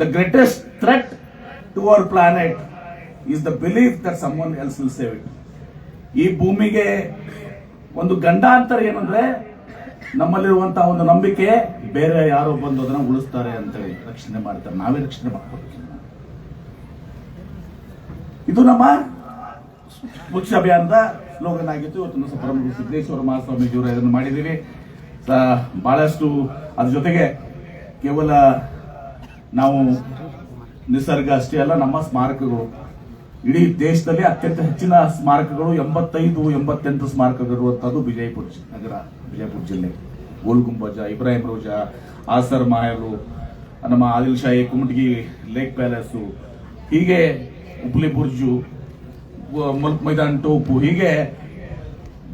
The greatest threat to our planet is the belief that one else will save it ಈ ಭೂಮಿಗೆ ಒಂದು ಗಂಡಾಂತರ ಏನಂದ್ರೆ ನಮ್ಮಲ್ಲಿರುವಂತಹ ಒಂದು ನಂಬಿಕೆ, ಬೇರೆ ಯಾರೋ ಬಂದು ಅದನ್ನ ಉಳಿಸ್ತಾರೆ ಅಂತೇಳಿ ರಕ್ಷಣೆ ಮಾಡ್ತಾರೆ. ನಾವೇ ರಕ್ಷಣೆ ಮಾಡ್ಕೋಬೇಕು ಇದು ನಮ್ಮ ಮುಖ್ಯ ಅಭಿಯಾನದ ಸ್ಲೋಗನ್ ಆಗಿತ್ತು. ಇವತ್ತು ನಮ್ಮ ಸಿದ್ದೇಶ್ವರ ಮಹಾಸ್ವಾಮೀಜಿಯವರು ಇದನ್ನು ಮಾಡಿದ್ದೀವಿ. ಬಹಳಷ್ಟು ಅದ್ರ ಜೊತೆಗೆ ಕೇವಲ ನಾವು ನಿಸರ್ಗ ಅಷ್ಟೇ ಅಲ್ಲ, ನಮ್ಮ ಸ್ಮಾರಕಗಳು. ಇಡೀ ದೇಶದಲ್ಲಿ ಅತ್ಯಂತ ಹೆಚ್ಚಿನ ಸ್ಮಾರಕಗಳು ಎಂಬತ್ತೈದು, ಎಂಬತ್ತೆಂಟು ಸ್ಮಾರಕಗಳು ಇರುವಂತದ್ದು ವಿಜಯಪುರ ನಗರ, ವಿಜಯಪುರ ಜಿಲ್ಲೆ. ಗೋಲ್ ಗುಂಬಜ, ಇಬ್ರಾಹಿಂ ರೋಜಾ, ಆಸರ್ ಮಾಯಲು ನಮ್ಮ ಆದಿಲ್ ಶಾಹಿ, ಕುಮಟಗಿ ಲೇಕ್ ಪ್ಯಾಲೇಸು, ಹೀಗೆ ಉಪ್ಲಿ ಬುರ್ಜು ಮುಲ್ಕ್ ಮೈದಾನ್ ಟೋಪು, ಹೀಗೆ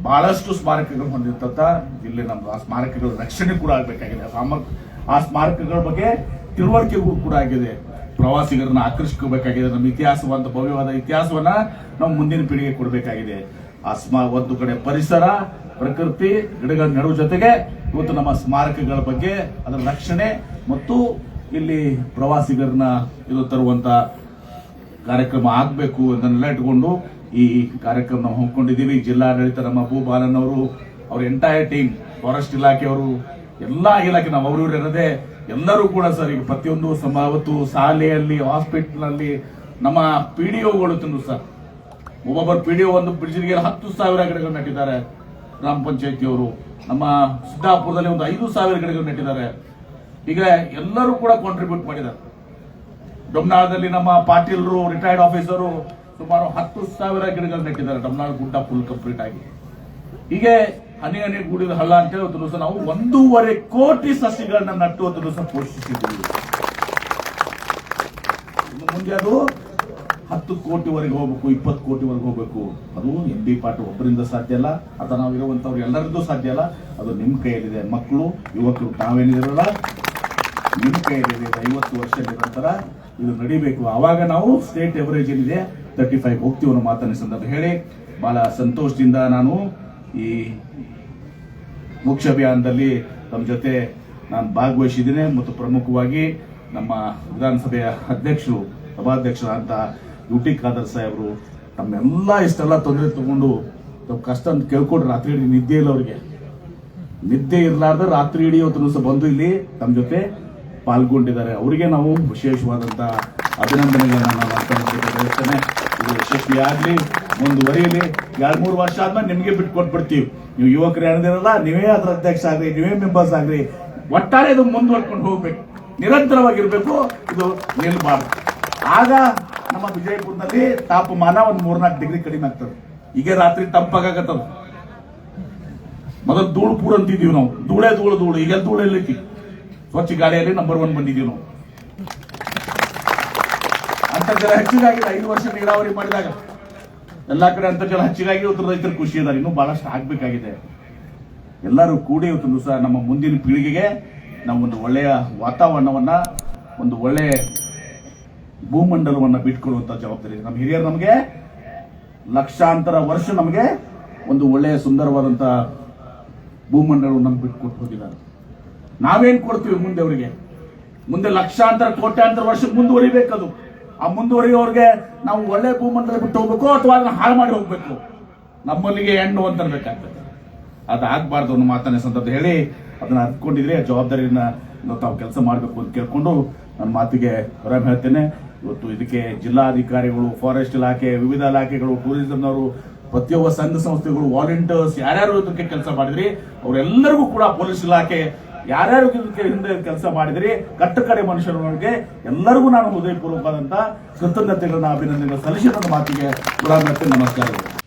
ಬಹಳಷ್ಟು ಸ್ಮಾರಕಗಳು ಹೊಂದಿರ್ತಂತ ಇಲ್ಲಿ ನಮ್ದು. ಆ ಸ್ಮಾರಕಗಳ ರಕ್ಷಣೆ ಕೂಡ ಆಗಬೇಕಾಗಿದೆ. ಆ ಸ್ಮಾರಕಗಳ ಬಗ್ಗೆ ತಿಳುವಳಿಕೆಗೂ ಕೂಡ ಆಗಿದೆ. ಪ್ರವಾಸಿಗರನ್ನ ಆಕರ್ಷಿಸಬೇಕಾಗಿದೆ ನಮ್ಮ ಇತಿಹಾಸವಂತ ಭವ್ಯವಾದ ಇತಿಹಾಸವನ್ನ ನಾವು ಮುಂದಿನ ಪೀಳಿಗೆ ಕೊಡಬೇಕಾಗಿದೆ. ಅಸ್ಮಾ ಒಂದು ಕಡೆ ಪರಿಸರ, ಪ್ರಕೃತಿ, ಗಿಡಗಳ ನಡುವ ಜೊತೆಗೆ ಇವತ್ತು ನಮ್ಮ ಸ್ಮಾರಕಗಳ ಬಗ್ಗೆ, ಅದರ ರಕ್ಷಣೆ ಮತ್ತು ಇಲ್ಲಿ ಪ್ರವಾಸಿಗರನ್ನ ಇದು ತರುವಂತ ಕಾರ್ಯಕ್ರಮ ಆಗಬೇಕು ಅದನ್ನೆಲ್ಲ ಇಟ್ಕೊಂಡು ಈ ಕಾರ್ಯಕ್ರಮ ನಾವು ಹಮ್ಮಿಕೊಂಡಿದ್ದೀವಿ. ಜಿಲ್ಲಾಡಳಿತ ನಮ್ಮ ಭೂ ಬಾಲನ್ ಅವರು ಅವ್ರ ಎಂಟೈರ್ ಟೀಮ್ ಫಾರೆಸ್ಟ್ ಇಲಾಖೆಯವರು ಎಲ್ಲಾ ಇಲಾಖೆ, ನಾವು ಅವರು ಇರದೆ ಎಲ್ಲರೂ ಕೂಡ ಸರ್, ಈಗ ಪ್ರತಿಯೊಂದು ಸಮಾವತ್ತು ಶಾಲೆಯಲ್ಲಿ ಹಾಸ್ಪಿಟಲ್ ಅಲ್ಲಿ ನಮ್ಮ ಪಿ ಡಿ ಒಗಳು ತಿನ್ನು ಸರ್. ಒಬ್ಬೊಬ್ಬರು ಪಿ ಡಿ ಒ ಒಂದು ಬ್ರಿಡ್ಜ್ಗೆ ಹತ್ತು ಸಾವಿರ ಗಿಡಗಳು ನೆಟ್ಟಿದ್ದಾರೆ ಗ್ರಾಮ ಪಂಚಾಯತಿಯವರು. ನಮ್ಮ ಸಿದ್ದಾಪುರದಲ್ಲಿ ಒಂದು ಐದು ಸಾವಿರ ಗಿಡಗಳು ನೆಟ್ಟಿದ್ದಾರೆ. ಈಗ ಎಲ್ಲರೂ ಕೂಡ ಕಾಂಟ್ರಿಬ್ಯೂಟ್ ಮಾಡಿದ್ದಾರೆ. ಡೊಮ್ನಾಳದಲ್ಲಿ ನಮ್ಮ ಪಾಟೀಲ್ರು ರಿಟೈರ್ಡ್ ಆಫೀಸರು ಸುಮಾರು ಹತ್ತು ಸಾವಿರ ಗಿಡಗಳು ನೆಟ್ಟಿದ್ದಾರೆ. ಡೊಮ್ನಾಳ್ ಗುಡ್ಡ ಫುಲ್ ಕಂಪ್ಲೀಟ್ ಆಗಿ. ಹೀಗೆ ಹನಿ ಹನಿ ಗೂಡಿದ ಹಳ್ಳ ಅಂತ ಹೇಳಿ ಒಂದು ದಿವಸ ನಾವು ಒಂದೂವರೆ ಕೋಟಿ ಸಸಿಗಳನ್ನ ನಟ್ಟು ಒಂದು ದಿವಸ ಪೋಷಿಸಿದ್ದೀವಿ. ಮುಂದೆ ಅದು ಹತ್ತು ಕೋಟಿವರೆಗೆ ಹೋಗ್ಬೇಕು, ಇಪ್ಪತ್ತು ಕೋಟಿವರೆಗೆ ಹೋಗ್ಬೇಕು. ಅದು ಎಂ ಬಿ ಪಾಟೀಲ್ ಒಬ್ಬರಿಂದ ಸಾಧ್ಯ ಅಲ್ಲ ಅಥವಾ ನಾವು ಇರುವಂತವ್ರು ಎಲ್ಲರದ್ದು ಸಾಧ್ಯ ಅಲ್ಲ. ಅದು ನಿಮ್ಮ ಕೈಯಲ್ಲಿದೆ. ಮಕ್ಕಳು ಯುವಕರು ತಾವೇನಿದಿರಲ್ಲ ನಿಮ್ಮ ಕೈಯಲ್ಲಿದೆ. ಐವತ್ತು ವರ್ಷ ನಂತರ ಇದು ನಡಿಬೇಕು. ಆವಾಗ ನಾವು ಸ್ಟೇಟ್ ಎವರೇಜ್ ಏನಿದೆ ತರ್ಟಿ ಫೈವ್ ಹೋಗ್ತೀವಿ ಮಾತನ್ನ ಸಂದರ್ಭ ಹೇಳಿ. ಬಹಳ ಸಂತೋಷದಿಂದ ನಾನು ಈ ಮೋಕ್ಷ ಅಭಿಯಾನದಲ್ಲಿ ನಮ್ಮ ಜೊತೆ ನಾನು ಭಾಗವಹಿಸಿದ್ದೇನೆ ಮತ್ತು ಪ್ರಮುಖವಾಗಿ ನಮ್ಮ ವಿಧಾನಸಭೆಯ ಅಧ್ಯಕ್ಷರು ಸಭಾಧ್ಯಕ್ಷರಾದಂಥ ಯು ಟಿ ಖಾದರ್ ಸಾಹೇಬರು ತಮ್ಮೆಲ್ಲ ಇಷ್ಟೆಲ್ಲ ತೊಂದರೆ ತಗೊಂಡು ತಮ್ಮ ಕಷ್ಟ ಅಂತ ಕೇಳ್ಕೊಂಡು ರಾತ್ರಿ ಇಡೀ ನಿದ್ದೆ ಇಲ್ಲ ಅವರಿಗೆ. ನಿದ್ದೆ ಇರಲಾರ್ದ ರಾತ್ರಿ ಇಡೀ ಇವತ್ತು ದಿವಸ ಬಂದು ಇಲ್ಲಿ ನಮ್ಮ ಜೊತೆ ಪಾಲ್ಗೊಂಡಿದ್ದಾರೆ. ಅವರಿಗೆ ನಾವು ವಿಶೇಷವಾದಂಥ ಅಭಿನಂದನೆಗಳನ್ನು ನಾನು ಅರ್ಥ ಬಯಸ್ತೇನೆ ಇದು ಯಶಸ್ವಿಯಾಗಲಿ. ಮುಂದುವರಿಯಲಿ. ಎರಡ್, ಮೂರು ವರ್ಷ ಆದ್ಮೇಲೆ ನಿಮಗೆ ಬಿಟ್ಟು ಕೊಟ್ಬಿಡ್ತೀವಿ ನೀವು ಯುವಕರು ಇರಲ್ಲ ನೀವೇ ಅದ್ರ ಅಧ್ಯಕ್ಷ ಆಗ್ರಿ, ನೀವೇ ಮೆಂಬರ್ಸ್ ಆಗ್ರಿ. ಒಟ್ಟಾರೆ ಇದು ಮುಂದುವರ್ಕೊಂಡು ಹೋಗ್ಬೇಕು. ನಿರಂತರವಾಗಿರ್ಬೇಕು, ಇದು ನಿಲ್ಬಾರ್ದು. ಆಗ ನಮ್ಮ ವಿಜಯಪುರದಲ್ಲಿ ತಾಪಮಾನ ಒಂದು ಮೂರ್ನಾಲ್ಕು ಡಿಗ್ರಿ ಕಡಿಮೆ ಆಗ್ತದೆ. ಈಗ ರಾತ್ರಿ ತಂಪಾಗತ್ತದ ಮೊದಲು ಧೂಳು ಪೂರ ಅಂತಿದ್ದೀವಿ ನಾವು. ಧೂಳೆ ಧೂಳು ಧೂಳು. ಈಗ ಧೂಳು ಎಲ್ಲೈತಿ ಸ್ವಚ್ಛ ಗಾಳಿಯಲ್ಲಿ ನಂಬರ್ ಒನ್ ಬಂದಿದೀವಿ ನಾವು. ಅಂತರ್ಜಲ ಹೆಚ್ಚಿಗಾಗಿದೆ ಐದು ವರ್ಷ ನೀರಾವರಿ ಮಾಡಿದಾಗ ಎಲ್ಲಾ ಕಡೆ ಅಂತರ್ಜಲ ಹೆಚ್ಚಿಗಾಗಿ ಇವತ್ತು ರೈತರು ಖುಷಿ ಇದ್ದಾರೆ ಇನ್ನೂ ಬಹಳಷ್ಟು ಆಗಬೇಕಾಗಿದೆ. ಎಲ್ಲರೂ ಕೂಡಿ ಇವತ್ತು ಸಹ ನಮ್ಮ ಮುಂದಿನ ಪೀಳಿಗೆಗೆ ನಾವು ಒಂದು ಒಳ್ಳೆಯ ವಾತಾವರಣವನ್ನ, ಒಂದು ಒಳ್ಳೆ ಭೂಮಂಡಲವನ್ನ ಬಿಟ್ಕೊಳ್ಳುವಂತ ಜವಾಬ್ದಾರಿ. ನಮ್ಮ ಹಿರಿಯರು ನಮಗೆ, ಲಕ್ಷಾಂತರ ವರ್ಷ ನಮಗೆ ಒಂದು ಒಳ್ಳೆಯ ಸುಂದರವಾದಂತ ಭೂಮಂಡಲವನ್ನು ನಮ್ಗೆ ಬಿಟ್ಕೊಟ್ಟು ಹೋಗಿದ್ದಾರೆ. ನಾವೇನ್ ಕೊಡ್ತೀವಿ ಮುಂದೆ ಅವರಿಗೆ? ಮುಂದೆ ಲಕ್ಷಾಂತರ, ಕೋಟ್ಯಾಂತರ ವರ್ಷ ಮುಂದುವರಿಬೇಕದು. ಆ ಮುಂದುವರಿಯೋರ್ಗೆ ನಾವು ಒಳ್ಳೆ ಭೂಮಂಡಲ ಬಿಟ್ಟು ಹೋಗ್ಬೇಕು ಅಥವಾ ಅದನ್ನ ಹಾಳು ಮಾಡಿ ಹೋಗ್ಬೇಕು? ನಮ್ಮಲ್ಲಿಗೆ ಹೆಣ್ಣು ಅಂತ ಅದಾಗಬಾರ್ದು ಅನ್ನೋ ಮಾತನ್ನ ಸಂದರ್ಭ ಹೇಳಿ ಅದನ್ನ ಅರ್ಕೊಂಡಿದ್ರೆ ಜವಾಬ್ದಾರಿಯನ್ನ ತಾವು ಕೆಲಸ ಮಾಡಬೇಕು ಅಂತ ಕೇಳ್ಕೊಂಡು ನನ್ನ ಮಾತಿಗೆ ಹೊರ ಹೇಳ್ತೇನೆ. ಇವತ್ತು ಇದಕ್ಕೆ ಜಿಲ್ಲಾಧಿಕಾರಿಗಳು, ಫಾರೆಸ್ಟ್ ಇಲಾಖೆ, ವಿವಿಧ ಇಲಾಖೆಗಳು, ಟೂರಿಸಂನವರು, ಪ್ರತಿಯೊಬ್ಬ ಸಂಘ ಸಂಸ್ಥೆಗಳು, ವಾಲಂಟಿಯರ್ಸ್ ಯಾರ್ಯಾರು ಇದಕ್ಕೆ ಕೆಲಸ ಮಾಡಿದ್ರಿ, ಅವರೆಲ್ಲರಿಗೂ ಕೂಡ ಪೊಲೀಸ್ ಇಲಾಖೆ ಯಾರ್ಯಾರು ಹಿಂದೆ ಕೆಲಸ ಮಾಡಿದ್ರಿ ಕಟ್ಟಕಡೆ ಮನುಷ್ಯರೊಳಗೆ ಎಲ್ಲರಿಗೂ ನಾನು ಹೃದಯಪೂರ್ವಕವಾದಂತಹ ಕೃತಜ್ಞತೆಗಳನ್ನ ಅಭಿನಂದನೆ ಸಲ್ಲಿಸಿದ ಮಾತಿಗೆ ನಮಸ್ಕಾರಗಳು